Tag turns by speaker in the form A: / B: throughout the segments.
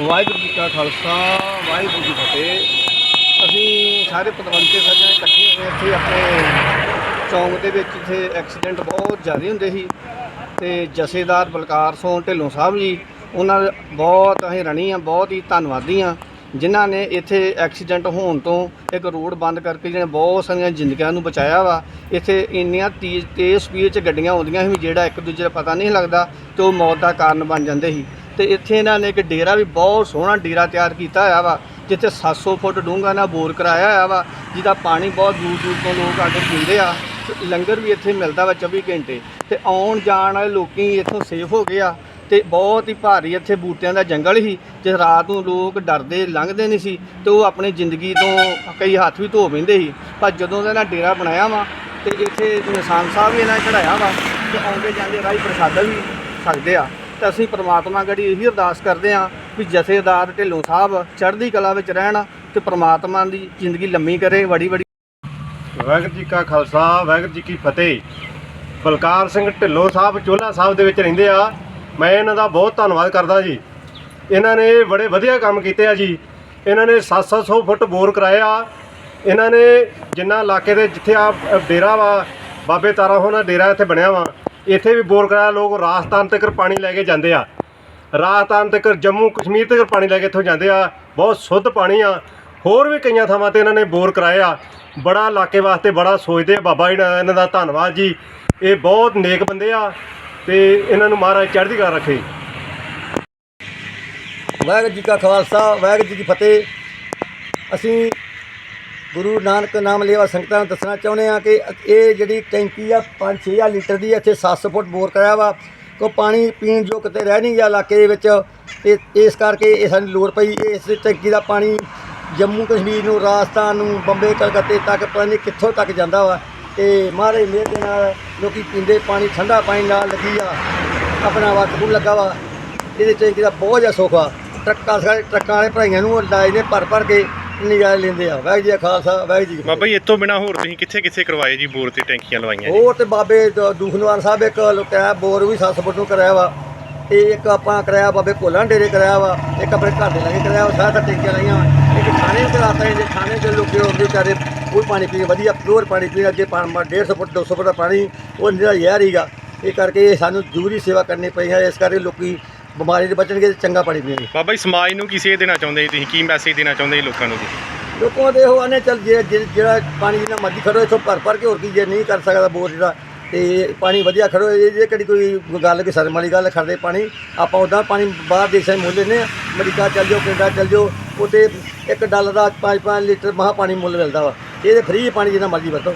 A: ਵਾਹਿਗੁਰੂ ਜੀ ਕਾ ਖਾਲਸਾ, ਵਾਹਿਗੁਰੂ ਜੀ ਫਤਿਹ। ਅਸੀਂ ਸਾਰੇ ਪਤਵੰਤੇ ਸੱਜਣ ਇਕੱਠੇ ਹੋਏ ਇੱਥੇ ਆਪਣੇ ਚੌਂਕ ਦੇ ਵਿੱਚ, ਇੱਥੇ ਐਕਸੀਡੈਂਟ ਬਹੁਤ ਜ਼ਿਆਦਾ ਹੁੰਦੇ ਸੀ। ਤੇ ਜਥੇਦਾਰ ਬਲਕਾਰ ਸੋਨ ਢਿੱਲੋਂ ਸਾਹਿਬ ਜੀ, ਉਹਨਾਂ ਦੇ ਬਹੁਤ ਅਸੀਂ ਰਣੀ ਆ ਬਹੁਤ ਹੀ ਧੰਨਵਾਦੀ ਆ ਜਿਨ੍ਹਾਂ ਨੇ ਇੱਥੇ ਐਕਸੀਡੈਂਟ ਹੋਣ ਤੋਂ ਇੱਕ ਰੋਡ ਬੰਦ ਕਰਕੇ ਜਿਹਨੇ ਬਹੁਤ ਸਾਰੀਆਂ ਜ਼ਿੰਦਗੀਆਂ ਨੂੰ ਬਚਾਇਆ ਵਾ। ਇੱਥੇ ਇੰਨੀਆਂ ਤੇਜ਼ ਤੇਜ਼ ਸਪੀਡ 'ਚ ਗੱਡੀਆਂ ਆਉਂਦੀਆਂ ਸੀ ਜਿਹੜਾ ਇੱਕ ਦੂਜੇ ਦਾ ਪਤਾ ਨਹੀਂ ਲੱਗਦਾ ਤੇ ਉਹ ਮੌਤ ਦਾ ਕਾਰਨ ਬਣ ਜਾਂਦੇ ਸੀ। ਤੇ ਇੱਥੇ ਇਹਨਾਂ ਨੇ ਇੱਕ ਡੇਰਾ ਵੀ ਬਹੁਤ ਸੋਹਣਾ ਡੇਰਾ ਤਿਆਰ ਕੀਤਾ ਹੋਇਆ ਵਾ, ਜਿੱਥੇ 700 ਫੁੱਟ ਡੂੰਘਾ ਨਾਲ ਬੋਰ ਕਰਾਇਆ ਹੋਇਆ ਵਾ, ਜਿਹਦਾ ਪਾਣੀ ਬਹੁਤ ਦੂਰ ਦੂਰ ਤੋਂ ਲੋਕ ਆ ਕੇ ਪੀਂਦੇ ਆ, ਤੇ ਲੰਗਰ ਵੀ ਇੱਥੇ ਮਿਲਦਾ ਵਾ 24 ਘੰਟੇ, ਤੇ ਆਉਣ ਜਾਣ ਵਾਲੇ ਲੋਕੀ ਇੱਥੋਂ ਸੇਫ ਹੋ ਗਏ ਆ, ਤੇ ਬਹੁਤ ਹੀ ਭਾਰੀ ਇੱਥੇ ਬੂਟਿਆਂ ਦਾ ਜੰਗਲ ਸੀ ਜੇ ਰਾਤ ਨੂੰ ਲੋਕ ਡਰਦੇ ਲੰਘਦੇ ਨਹੀਂ ਸੀ, ਤੇ ਉਹ ਆਪਣੀ ਜ਼ਿੰਦਗੀ ਤੋਂ ਕਈ ਹੱਥ ਵੀ ਧੋ ਪੈਂਦੇ ਸੀ, ਪਰ ਜਦੋਂ ਦਾ ਇਹਨਾਂ ਡੇਰਾ ਬਣਾਇਆ ਵਾ, ਤੇ ਇੱਥੇ ਨਿਸ਼ਾਨ ਸਾਹਿਬ ਵੀ ਇਹਨਾਂ ਨੇ ਚੜਾਇਆ ਵਾ, ਤੇ ਆਉਂਦੇ ਜਾਂਦੇ ਰਾਹੀ ਪ੍ਰਸ਼ਾਦਾ ਵੀ ਸਕਦੇ ਆ। ਤੇ ਅਸੀਂ ਪ੍ਰਮਾਤਮਾ ਗੜੀ ਇਹੀ ਅਰਦਾਸ ਕਰਦੇ ਹਾਂ ਵੀ ਜਥੇਦਾਰ ਢਿੱਲੋਂ ਸਾਹਿਬ ਚੜ੍ਹਦੀ ਕਲਾ ਵਿੱਚ ਰਹਿਣ ਤੇ ਪ੍ਰਮਾਤਮਾ ਦੀ ਜ਼ਿੰਦਗੀ ਲੰਮੀ ਕਰੇ ਬੜੀ ਬੜੀ
B: ਵਾਹਿਗੁਰੂ ਜੀ ਕਾ ਖਾਲਸਾ, ਵਾਹਿਗੁਰੂ ਜੀ ਕੀ ਫਤਿਹ। ਬਲਕਾਰ ਸਿੰਘ ਢਿੱਲੋਂ ਸਾਹਿਬ ਚੋਲਾ ਸਾਹਿਬ ਦੇ ਵਿੱਚ ਰਹਿੰਦੇ ਆ। ਮੈਂ ਇਹਨਾਂ ਦਾ ਬਹੁਤ ਧੰਨਵਾਦ ਕਰਦਾ ਜੀ। ਇਹਨਾਂ ਨੇ ਬੜੇ ਵਧੀਆ ਕੰਮ ਕੀਤੇ ਆ ਜੀ। ਇਹਨਾਂ ਨੇ 700 ਫੁੱਟ ਬੋਰ ਕਰਾਇਆ। ਇਹਨਾਂ ਨੇ ਜਿੰਨਾ ਇਲਾਕੇ ਦੇ ਜਿੱਥੇ ਆ ਡੇਰਾ ਵਾ, ਬਾਬੇ ਤਾਰਾ ਹੋਣਾ ਡੇਰਾ ਇੱਥੇ ਬਣਿਆ ਵਾ ਇੱਥੇ ਵੀ ਬੋਰ ਕਰਾਇਆ, ਲੋਕ ਰਾਜਸਥਾਨ ਤੱਕ ਪਾਣੀ ਲੈ ਕੇ ਜਾਂਦੇ ਆ। ਰਾਜਸਥਾਨ ਤੱਕ ਜੰਮੂ ਕਸ਼ਮੀਰ ਤੱਕ ਪਾਣੀ ਲੈ ਕੇ ਇੱਥੋਂ ਜਾਂਦੇ ਆ। ਬਹੁਤ ਸ਼ੁੱਧ ਪਾਣੀ ਆ। ਹੋਰ ਵੀ ਕਈਆਂ ਥਾਵਾਂ ਤੇ ਇਹਨਾਂ ਨੇ ਬੋਰ ਕਰਾਏ ਆ। ਬੜਾ ਇਲਾਕੇ ਵਾਸਤੇ ਬੜਾ ਸੋਚਦੇ ਆ। ਬਾਬਾ ਜੀ ਇਹਨਾਂ ਦਾ ਧੰਨਵਾਦ ਜੀ। ਇਹ ਬਹੁਤ ਨੇਕ ਬੰਦੇ ਆ ਤੇ ਇਹਨਾਂ ਨੂੰ ਮਹਾਰਾਜ ਚੜ੍ਹਦੀ ਕਲਾ ਰੱਖੇ।
C: ਵਾਹਿਗੁਰੂ ਜੀ ਕਾ ਖਾਲਸਾ, ਵਾਹਿਗੁਰੂ ਜੀ ਕੀ ਫਤਿਹ। ਅਸੀਂ ਗੁਰੂ ਨਾਨਕ ਨਾਮ ਲੇਵਾ ਸੰਗਤਾਂ ਨੂੰ ਦੱਸਣਾ ਚਾਹੁੰਦੇ ਹਾਂ ਕਿ ਇਹ ਜਿਹੜੀ ਟੈਂਕੀ ਆ 5-6000 ਲੀਟਰ ਦੀ ਇੱਥੇ 700 ਫੁੱਟ ਬੋਰ ਕਰਾਇਆ ਵਾ। ਕੋ ਪਾਣੀ ਪੀਣ ਜੋ ਕਿਤੇ ਰਹਿ ਨਹੀਂ ਗਿਆ ਇਲਾਕੇ ਦੇ ਵਿੱਚ। ਤੇ ਇਸ ਕਰਕੇ ਇਹ ਸਾਨੂੰ ਲੋੜ ਪਈ, ਇਸ ਟੈਂਕੀ ਦਾ ਪਾਣੀ ਜੰਮੂ ਕਸ਼ਮੀਰ ਨੂੰ, ਰਾਜਸਥਾਨ ਨੂੰ, ਬੰਬੇ, ਕਲਕੱਤੇ ਤੱਕ, ਪਤਾ ਨਹੀਂ ਕਿੱਥੋਂ ਤੱਕ ਜਾਂਦਾ ਵਾ। ਤੇ ਮਹਾਰਾਜ ਮਿਹਰ ਦੇ ਨਾਲ ਲੋਕੀ ਪੀਂਦੇ, ਪਾਣੀ ਠੰਡਾ ਪਾਣੀ ਨਾਲ ਲੱਗੀ ਆ। ਆਪਣਾ ਵਕਤ ਨੂੰ ਲੱਗਾ ਵਾ। ਇਹਦੇ ਟੈਂਕੀ ਦਾ ਬਹੁਤ ਜ਼ਿਆਦਾ ਸੁੱਖ ਆ ਟਰੱਕਾਂ, ਸਾਰੇ ਟਰੱਕਾਂ ਵਾਲੇ ਭਾਈਆਂ ਨੂੰ ਲਾਏ ਨੇ ਭਰ ਭਰ ਕੇ। ਨਜ਼ਾਰੇ ਲੈਂਦੇ ਆ। ਵਾਹਿਗੁਰੂ ਜੀ ਕਾ ਖਾਲਸਾ ਵਾਹਿਗੁਰੂ ਜੀ ਕੀ।
D: ਬਾਬਾ ਜੀ ਇਤੋਂ ਬਿਨਾ ਹੋਰ ਤੁਸੀਂ ਕਿੱਥੇ ਕਿੱਥੇ ਕਰਵਾਏ ਜੀ ਬੋਰ ਤੇ ਟੈਂਕੀਆਂ ਲਵਾਈਆਂ ਜੀ?
C: ਹੋਰ ਤੇ ਬਾਬੇ ਦ- ਦੂਖਨਵਾਰ ਸਾਹਿਬ ਇੱਕ ਲੁਕਿਆ ਬੋਰ ਵੀ 7 ਫੁੱਟ ਨੂੰ ਕਰਾਇਆ ਵਾ। ਤੇ ਇੱਕ ਆਪਾਂ ਕਰਾਇਆ ਬਾਬੇ ਕੋਲਾਂ ਡੇਰੇ ਕਰਾਇਆ ਵਾ। ਇੱਕ ਆਪਣੇ ਘਰ ਦੇ ਲਾਗੇ ਕਰਾਇਆ ਵਾ ਸਾਰਾ ਤਾਂ ਟੈਂਕੀਆਂ ਲਾਈਆਂ ਵਾ। ਇੱਕ ਥਾਣੇ ਨੂੰ ਕਰਾਤਾ ਹੈ ਜੇ ਥਾਣੇ ਦੇ ਲੋਕੀ ਉਹ ਵਿਚਾਰੇ ਉਹ ਪਾਣੀ ਪੀਣ ਵਧੀਆ ਪਿਓਰ ਪਾਣੀ ਪੀਣ ਅੱਗੇ ਪਾਣ 150 ਫੁੱਟ 200 ਫੁੱਟ ਦਾ ਪਾਣੀ ਉਹ ਨਿਹਰਾ ਯਾਰ ਹੀਗਾ। ਇਹ ਕਰਕੇ ਇਹ ਸਾਨੂੰ ਜ਼ਰੂਰੀ ਸੇਵਾ ਕਰਨੀ ਪਈ ਹੈ ਇਸ ਕਰਕੇ ਲੋਕੀ ਬਿਮਾਰੀ ਦੇ ਬਚਣਗੇ ਤੇ ਚੰਗਾ ਪਾਣੀ ਪੀਣਗੇ
D: ਬਾਬਾ ਜੀ ਸਮਾਜ ਨੂੰ ਕੀ ਸੇਧ ਦੇਣਾ ਚਾਹੁੰਦੇ ਜੀ ਤੁਸੀਂ? ਕੀ ਮੈਸੇਜ ਦੇਣਾ ਚਾਹੁੰਦੇ ਜੀ ਲੋਕਾਂ ਨੂੰ ਜੀ?
C: ਲੋਕਾਂ ਦੇ ਉਹ ਆਨੇ ਚੱਲ ਜੇ ਜੇ- ਜਿਹੜਾ ਪਾਣੀ ਜਿੰਨਾ ਮਰਜ਼ੀ ਖੜੋ ਇੱਥੋਂ ਭਰ ਭਰ ਕੇ ਹੋਰ ਕੀ ਜੇ ਨਹੀਂ ਕਰ ਸਕਦਾ ਬੋਰ ਜਿਹੜਾ ਤੇ ਪਾਣੀ ਵਧੀਆ ਖੜੋ ਇਹ ਜੇ ਕਿਹੜੀ ਕੋਈ ਗੱਲ ਕਿ ਸ਼ਰਮ ਵਾਲੀ ਗੱਲ ਖੜਦੇ ਪਾਣੀ। ਆਪਾਂ ਉਦਾਂ ਪਾਣੀ ਬਾਹਰ ਦੇਸ਼ਾਂ 'ਚ ਮੁੱਲ ਲੈਂਦੇ ਆ ਅਮਰੀਕਾ ਚੱਲ ਜਾਓ ਕੈਨੇਡਾ ਚੱਲ ਜਾਓ ਉੱਥੇ 1 ਡਾਲਰ ਦਾ 5-5 ਲੀਟਰ ਮਹਾ ਪਾਣੀ ਮੁੱਲ ਮਿਲਦਾ ਵਾ। ਇਹਦੇ ਫ੍ਰੀ ਪਾਣੀ ਜਿੰਨਾ ਮਰਜ਼ੀ ਵਰਤੋ।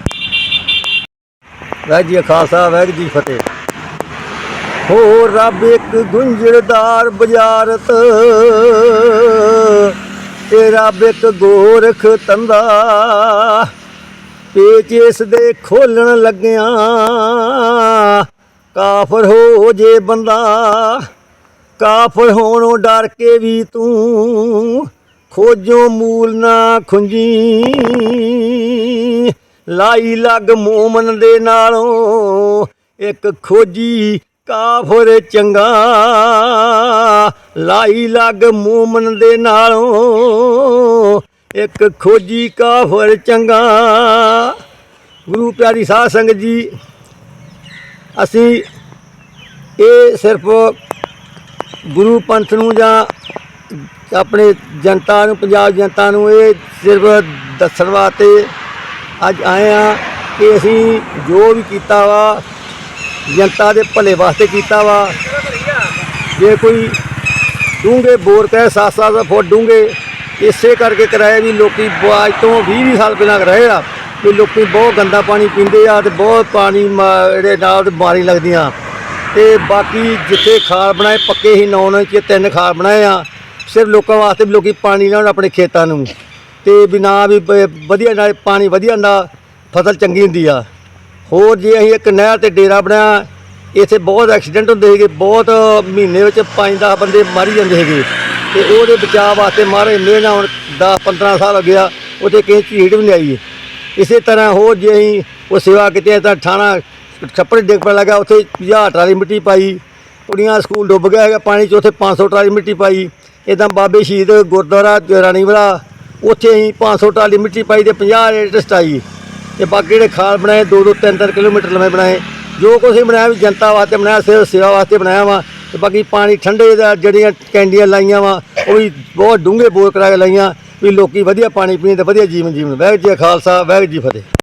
C: ਵਾਹਿਗੁਰੂ ਜੀ ਕਾ ਖਾਲਸਾ ਵਾਹਿਗੁਰੂ ਜੀ ਕੀ ਫਤਿਹ। ਹੋ ਰੱਬ ਇੱਕ ਗੁੰਝਲਦਾਰ ਬਜ਼ਾਰਤ। ਤੇ ਰੱਬ ਇੱਕ ਗੋਰਖ ਤੰਦਾ ਪੇਚ ਇਸ ਦੇ ਖੋਲਣ ਲੱਗਿਆ, ਕਾਫਰ ਹੋ ਜੇ ਬੰਦਾ। ਕਾਫਰ ਹੋਣੋਂ ਡਰ ਕੇ ਵੀ ਤੂੰ ਖੋਜੋ ਮੂਲ ਨਾ ਖੁੰਜੀ ਲਾਈ ਲੱਗ ਮੂਮਨ ਦੇ ਨਾਲੋਂ ਇੱਕ ਖੋਜੀ ਕਾਫਰ ਚੰਗਾ। ਲਾਈ ਲੱਗ ਮੂਮਨ ਦੇ ਨਾਲੋਂ ਇੱਕ ਖੋਜੀ ਕਾਫਰ ਚੰਗਾ। ਗੁਰੂ ਪਿਆਰੀ ਸਾਧ ਸੰਗਤ ਜੀ, ਅਸੀਂ ਇਹ ਸਿਰਫ ਗੁਰੂ ਪੰਥ ਨੂੰ ਜਾਂ ਆਪਣੇ ਜਨਤਾ ਨੂੰ, ਪੰਜਾਬ ਜਨਤਾ ਨੂੰ ਇਹ ਸਿਰਫ ਦੱਸਣ ਵਾਸਤੇ ਅੱਜ ਆਏ ਆ ਕਿ ਅਸੀਂ ਜੋ ਵੀ ਕੀਤਾ ਵਾ ਜਨਤਾ ਦੇ ਭਲੇ ਵਾਸਤੇ ਕੀਤਾ ਵਾ। ਜੇ ਕੋਈ ਡੂੰਘੇ ਬੋਰ ਕਹੇ 7-7 ਫੁੱਟ ਡੂੰਗੇ ਇਸੇ ਕਰਕੇ ਕਰਾਏ ਵੀ ਲੋਕੀ ਅੱਜ ਤੋਂ 20-20 ਸਾਲ ਪਹਿਲਾਂ ਰਹੇ ਆ ਵੀ ਲੋਕੀ ਬਹੁਤ ਗੰਦਾ ਪਾਣੀ ਪੀਂਦੇ ਆ ਤੇ ਬਹੁਤ ਪਾਣੀ ਮਾ- ਜਿਹੜੇ ਨਾਲ ਤੇ ਬਿਮਾਰੀ ਲੱਗਦੀਆਂ। ਤੇ ਬਾਕੀ ਜਿੱਥੇ ਖਾਲ ਬਣਾਏ, ਪੱਕੇ ਹੀ ਨੌ ਨੌ ਚ ਤਿੰਨ ਖਾਲ ਬਣਾਏ ਆ। ਸਿਰਫ ਲੋਕਾਂ ਵਾਸਤੇ ਵੀ ਲੋਕੀ ਪਾਣੀ ਲਾਉਣ ਆਪਣੇ ਖੇਤਾਂ ਨੂੰ। ਤੇ ਵੀ ਵੀ ਵਧੀਆ ਨਾਲ ਪਾਣੀ ਵਧੀਆ ਨਾਲ ਫਸਲ ਚੰਗੀ ਹੁੰਦੀ ਆ। ਹੋਰ ਜੇ ਅਸੀਂ ਇੱਕ ਨਹਿਰ ਤੇ ਡੇਰਾ ਬਣਾਇਆ ਇੱਥੇ ਬਹੁਤ ਐਕਸੀਡੈਂਟ ਹੁੰਦੇ ਸੀਗੇ, ਬਹੁਤ ਮਹੀਨੇ ਵਿੱਚ 5-10 ਬੰਦੇ ਮਰ ਜਾਂਦੇ ਸੀਗੇ। ਤੇ ਉਹਦੇ ਬਚਾਅ ਵਾਸਤੇ ਮਾਰੇ ਮਿਹਨਾ ਹੁਣ 10-15 ਸਾਲ ਹੋ ਗਿਆ ਉਹਦੇ ਕਿਸੇ ਝੀੜ ਵੀ ਨਹੀਂ ਆਈ। ਇਸੇ ਤਰ੍ਹਾਂ ਹੋਰ ਜੇ ਅਸੀਂ ਉਹ ਸੇਵਾ ਕੀਤੀ ਤਾਂ ਥਾਣਾ ਛੱਪੜ ਡਿੱਗ ਪੈ ਲੱਗਾ, ਉੱਥੇ 50 ਟਰਾਲੀ ਮਿੱਟੀ ਪਾਈ। ਕੁੜੀਆਂ ਸਕੂਲ ਡੁੱਬ ਗਿਆ ਹੈਗਾ, ਪਾਣੀ 'ਚ ਉੱਥੇ 500 ਟਰਾਲੀ ਮਿੱਟੀ ਪਾਈ। ਇਦਾਂ ਬਾਬੇ ਸ਼ਹੀਦ ਗੁਰਦੁਆਰਾ, ਰਾਣੀਵਾਲਾ, ਉੱਥੇ ਅਸੀਂ 500 ਟਰਾਲੀ ਮਿੱਟੀ ਪਾਈ ਤੇ 50 ਰੇਟਸਟ ਆਈ ਤੇ ਬਾਕੀ ਜਿਹੜੇ ਖਾਲ ਬਣਾਏ 2-2 3-3 ਕਿਲੋਮੀਟਰ ਲੰਮੇ ਬਣਾਏ। ਜੋ ਕੁਛ ਅਸੀਂ ਬਣਾਇਆ, ਵੀ ਜਨਤਾ ਵਾਸਤੇ ਬਣਾਇਆ ਸਿਰਫ ਸੇਵਾ ਵਾਸਤੇ ਬਣਾਇਆ ਵਾ, ਤੇ ਬਾਕੀ ਪਾਣੀ ਠੰਡੇ ਦਾ ਜਿਹੜੀਆਂ ਕੈਂਡੀਆਂ ਲਾਈਆਂ ਵਾ, ਉਹ ਵੀ ਬਹੁਤ ਡੂੰਘੇ ਬੋਰ ਕਰਾ ਕੇ ਲਾਈਆਂ, ਵੀ ਲੋਕੀ ਵਧੀਆ ਪਾਣੀ ਪੀਣ ਤੇ ਵਧੀਆ ਜੀਵਨ ਜੀਵਨ। ਵਾਹਿਗੁਰੂ ਜੀ ਖਾਲਸਾ, ਵਾਹਿਗੁਰੂ ਜੀ ਫਤਿਹ।